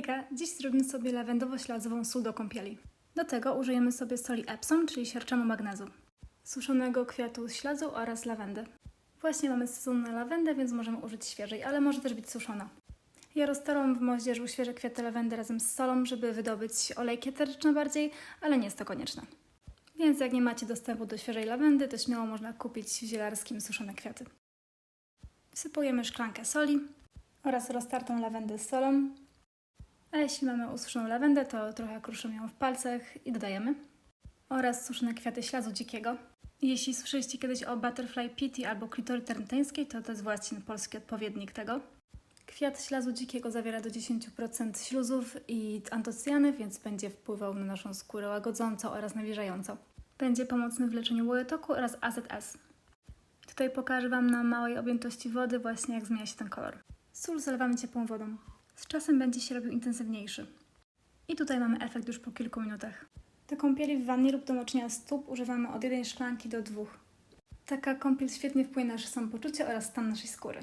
Hejka, dziś zrobimy sobie lawendowo-śladzową sól do kąpieli. Do tego użyjemy sobie soli Epsom, czyli siarczanu magnezu, suszonego kwiatu śladzu oraz lawendy. Właśnie mamy sezon na lawendę, więc możemy użyć świeżej, ale może też być suszona. Ja roztarłam w moździerzu świeże kwiaty lawendy razem z solą, żeby wydobyć olejki eteryczne bardziej, ale nie jest to konieczne. Więc jak nie macie dostępu do świeżej lawendy, to śmiało można kupić w zielarskim suszone kwiaty. Wsypujemy szklankę soli oraz roztartą lawendę z solą. A jeśli mamy ususzoną lawendę, to trochę kruszymy ją w palcach i dodajemy. Oraz suszone kwiaty śladzu dzikiego. Jeśli słyszeliście kiedyś o butterfly pity albo klitory ternytańskiej, to to jest właśnie polski odpowiednik tego. Kwiat ślazu dzikiego zawiera do 10% śluzów i antocyjany, więc będzie wpływał na naszą skórę łagodząco oraz nawilżająco. Będzie pomocny w leczeniu łojotoku oraz AZS. Tutaj pokażę Wam na małej objętości wody właśnie jak zmienia się ten kolor. Sól zalewamy ciepłą wodą. Z czasem będzie się robił intensywniejszy. I tutaj mamy efekt już po kilku minutach. Do kąpieli w wannie lub do moczenia stóp używamy od jednej szklanki do dwóch. Taka kąpiel świetnie wpłynie na nasze samopoczucie oraz stan naszej skóry.